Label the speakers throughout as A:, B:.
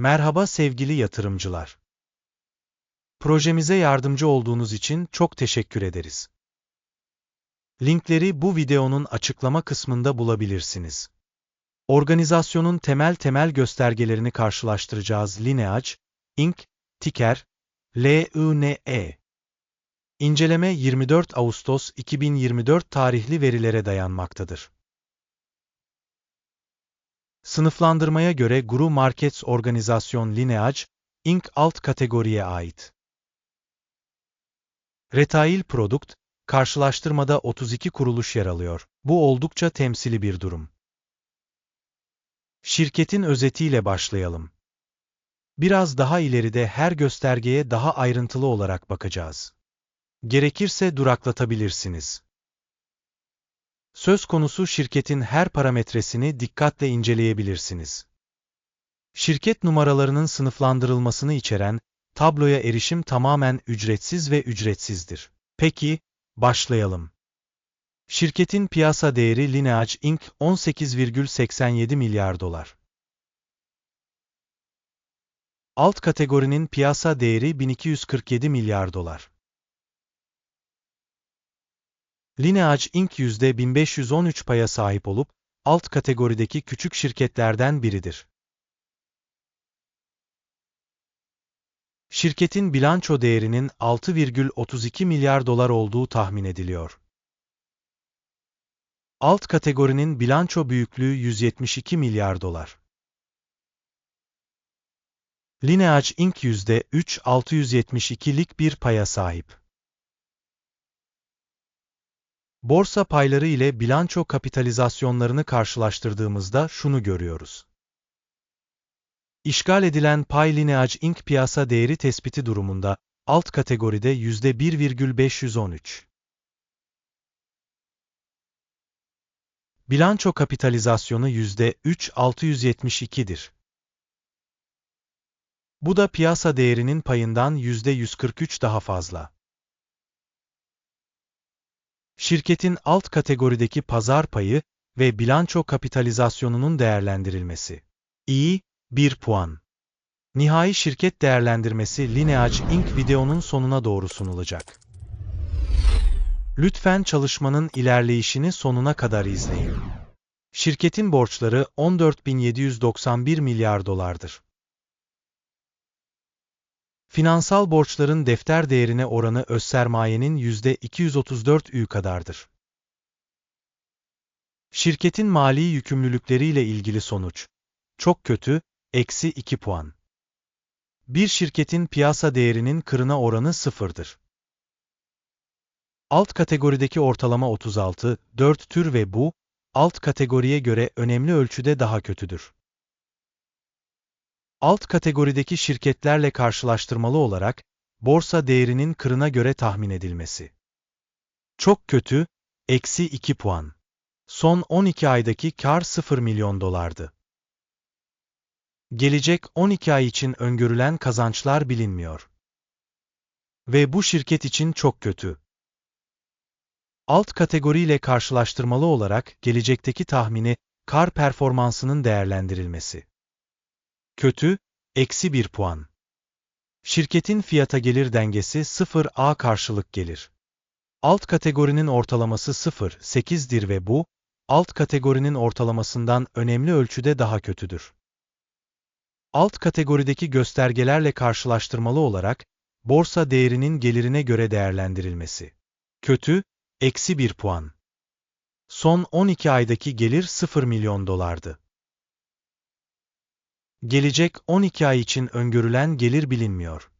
A: Merhaba sevgili yatırımcılar. Projemize yardımcı olduğunuz için çok teşekkür ederiz. Linkleri bu videonun açıklama kısmında bulabilirsiniz. Organizasyonun temel temel göstergelerini karşılaştıracağız. Lineage, Inc., ticker, LINE. İnceleme 24 Ağustos 2024 tarihli verilere dayanmaktadır. Sınıflandırmaya göre Guru Markets Organizasyon Lineage, Inc. alt kategoriye ait. Retail Product, karşılaştırmada 32 kuruluş yer alıyor. Bu oldukça temsili bir durum. Şirketin özetiyle başlayalım. Biraz daha ileride her göstergeye daha ayrıntılı olarak bakacağız. Gerekirse duraklatabilirsiniz. Söz konusu şirketin her parametresini dikkatle inceleyebilirsiniz. Şirket numaralarının sınıflandırılmasını içeren tabloya erişim tamamen ücretsiz ve ücretsizdir. Peki, başlayalım. Şirketin piyasa değeri Lineage Inc. 18,87 milyar dolar. Alt kategorinin piyasa değeri 1247 milyar dolar. Lineage Inc. %1513 paya sahip olup, alt kategorideki küçük şirketlerden biridir. Şirketin bilanço değerinin 6,32 milyar dolar olduğu tahmin ediliyor. Alt kategorinin bilanço büyüklüğü 172 milyar dolar. Lineage Inc. %3,672'lik bir paya sahip. Borsa payları ile bilanço kapitalizasyonlarını karşılaştırdığımızda şunu görüyoruz. İşgal edilen pay Lineage Inc. piyasa değeri tespiti durumunda, alt kategoride %1,513. Bilanço kapitalizasyonu %3,672'dir. Bu da piyasa değerinin payından %143 daha fazla. Şirketin alt kategorideki pazar payı ve bilanço kapitalizasyonunun değerlendirilmesi. İyi, 1 puan. Nihai şirket değerlendirmesi Lineage Inc. videonun sonuna doğru sunulacak. Lütfen çalışmanın ilerleyişini sonuna kadar izleyin. Şirketin borçları 14.791 milyar dolardır. Finansal borçların defter değerine oranı öz sermayenin %234 ü kadardır. Şirketin mali yükümlülükleriyle ilgili sonuç. Çok kötü, eksi 2 puan. Bir şirketin piyasa değerinin kırına oranı sıfırdır. Alt kategorideki ortalama 36, 4 tür ve bu, alt kategoriye göre önemli ölçüde daha kötüdür. Alt kategorideki şirketlerle karşılaştırmalı olarak, borsa değerinin kırına göre tahmin edilmesi. Çok kötü, eksi 2 puan. Son 12 aydaki kar 0 milyon dolardı. Gelecek 12 ay için öngörülen kazançlar bilinmiyor. Ve bu şirket için çok kötü. Alt kategoriyle karşılaştırmalı olarak gelecekteki tahmini, kar performansının değerlendirilmesi. Kötü, eksi 1 puan. Şirketin fiyata gelir dengesi 0A karşılık gelir. Alt kategorinin ortalaması 0,8'dir ve bu, alt kategorinin ortalamasından önemli ölçüde daha kötüdür. Alt kategorideki göstergelerle karşılaştırmalı olarak, borsa değerinin gelirine göre değerlendirilmesi. Kötü, eksi 1 puan. Son 12 aydaki gelir 0 milyon dolardı. Gelecek 12 ay için öngörülen gelir bilinmiyor.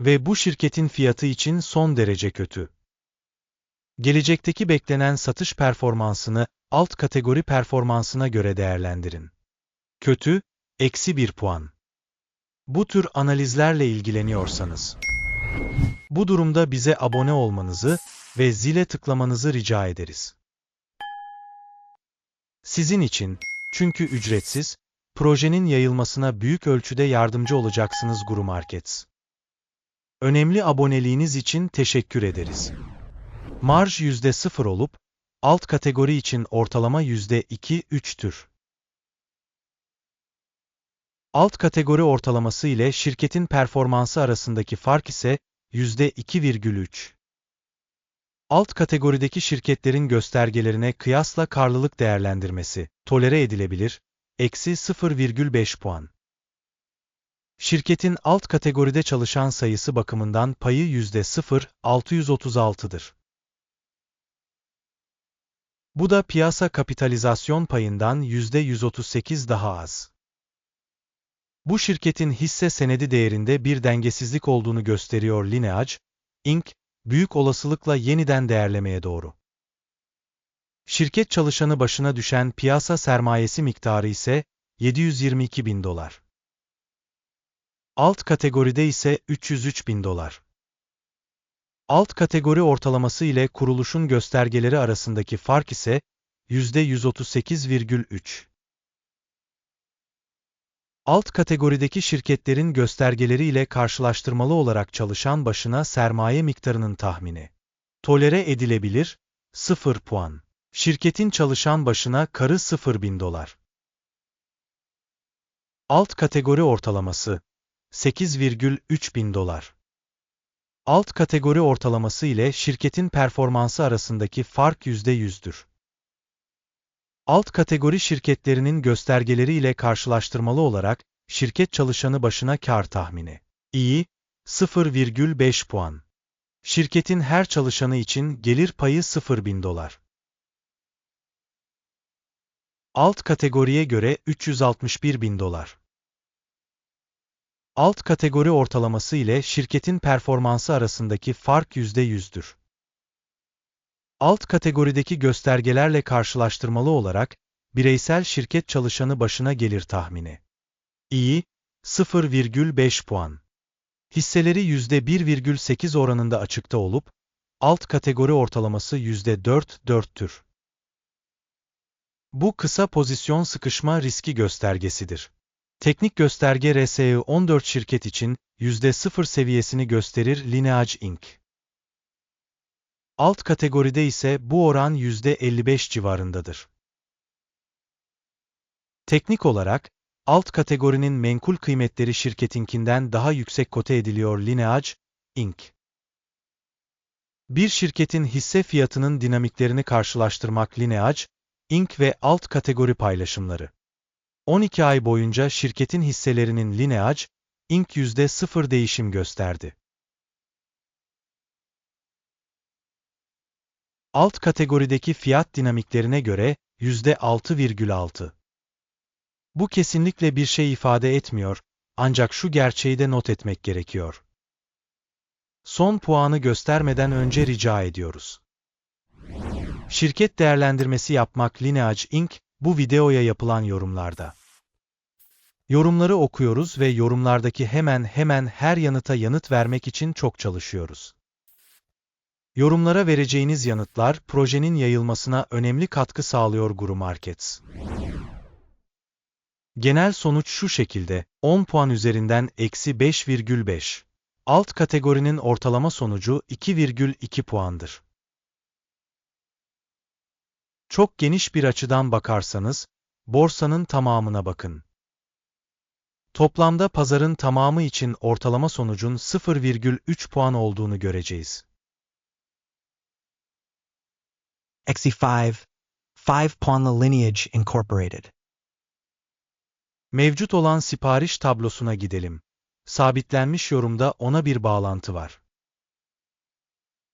A: Ve bu şirketin fiyatı için son derece kötü. Gelecekteki beklenen satış performansını alt kategori performansına göre değerlendirin. Kötü, eksi 1 puan. Bu tür analizlerle ilgileniyorsanız, bu durumda bize abone olmanızı ve zile tıklamanızı rica ederiz. Sizin için, çünkü ücretsiz, projenin yayılmasına büyük ölçüde yardımcı olacaksınız Guru Markets. Önemli aboneliğiniz için teşekkür ederiz. Marj %0 olup, alt kategori için ortalama %2-3'tür. Alt kategori ortalaması ile şirketin performansı arasındaki fark ise %2,3. Alt kategorideki şirketlerin göstergelerine kıyasla karlılık değerlendirmesi, tolere edilebilir, eksi 0,5 puan. Şirketin alt kategoride çalışan sayısı bakımından payı %0,636'dır. Bu da piyasa kapitalizasyon payından %138 daha az. Bu şirketin hisse senedi değerinde bir dengesizlik olduğunu gösteriyor Lineage, Inc., büyük olasılıkla yeniden değerlemeye doğru. Şirket çalışanı başına düşen piyasa sermayesi miktarı ise 722 bin dolar. Alt kategoride ise 303 bin dolar. Alt kategori ortalaması ile kuruluşun göstergeleri arasındaki fark ise %138,3. Alt kategorideki şirketlerin göstergeleri ile karşılaştırmalı olarak çalışan başına sermaye miktarının tahmini. Tolere edilebilir, 0 puan. Şirketin çalışan başına karı 0 bin dolar. Alt kategori ortalaması 8,3 bin dolar. Alt kategori ortalaması ile şirketin performansı arasındaki fark %100'dür. Alt kategori şirketlerinin göstergeleri ile karşılaştırmalı olarak, şirket çalışanı başına kar tahmini. İyi, 0,5 puan. Şirketin her çalışanı için gelir payı 0 bin dolar. Alt kategoriye göre 361 bin dolar. Alt kategori ortalaması ile şirketin performansı arasındaki fark %100'dür. Alt kategorideki göstergelerle karşılaştırmalı olarak, bireysel şirket çalışanı başına gelir tahmini. İyi, 0,5 puan. Hisseleri %1,8 oranında açıkta olup, alt kategori ortalaması %4,4'tür. Bu kısa pozisyon sıkışma riski göstergesidir. Teknik gösterge RSE 14 şirket için %0 seviyesini gösterir Lineage Inc. Alt kategoride ise bu oran %55 civarındadır. Teknik olarak, alt kategorinin menkul kıymetleri şirketinkinden daha yüksek kote ediliyor Lineage, Inc. Bir şirketin hisse fiyatının dinamiklerini karşılaştırmak Lineage, Inc. ve alt kategori paylaşımları. 12 ay boyunca şirketin hisselerinin Lineage, Inc. %0 değişim gösterdi. Alt kategorideki fiyat dinamiklerine göre %6,6. Bu kesinlikle bir şey ifade etmiyor, ancak şu gerçeği de not etmek gerekiyor. Son puanı göstermeden önce rica ediyoruz. Şirket değerlendirmesi yapmak Lineage Inc. bu videoya yapılan yorumlarda. Yorumları okuyoruz ve yorumlardaki hemen hemen her yanıta yanıt vermek için çok çalışıyoruz. Yorumlara vereceğiniz yanıtlar projenin yayılmasına önemli katkı sağlıyor Guru Markets. Genel sonuç şu şekilde, 10 puan üzerinden eksi 5,5. Alt kategorinin ortalama sonucu 2,2 puandır. Çok geniş bir açıdan bakarsanız, borsanın tamamına bakın. Toplamda pazarın tamamı için ortalama sonucun 0,3 puan olduğunu göreceğiz.
B: Eksi 5. 5 puanlı Lineage Incorporated.
A: Mevcut olan sipariş tablosuna gidelim. Sabitlenmiş yorumda ona bir bağlantı var.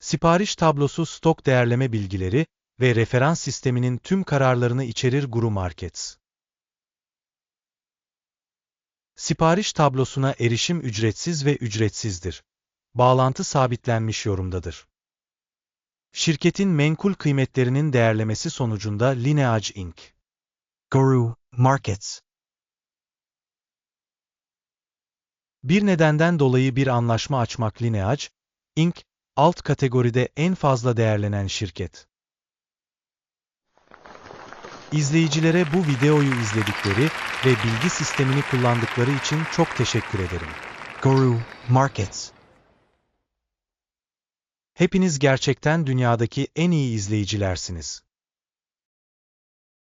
A: Sipariş tablosu stok değerleme bilgileri ve referans sisteminin tüm kararlarını içerir Guru Markets. Sipariş tablosuna erişim ücretsiz ve ücretsizdir. Bağlantı sabitlenmiş yorumdadır. Şirketin menkul kıymetlerinin değerlemesi sonucunda Lineage Inc.
B: Guru Markets.
A: Bir nedenden dolayı bir anlaşma açmak Lineage, Inc. alt kategoride en fazla değerlenen şirket. İzleyicilere bu videoyu izledikleri ve bilgi sistemini kullandıkları için çok teşekkür ederim.
B: Guru Markets.
A: Hepiniz gerçekten dünyadaki en iyi izleyicilersiniz.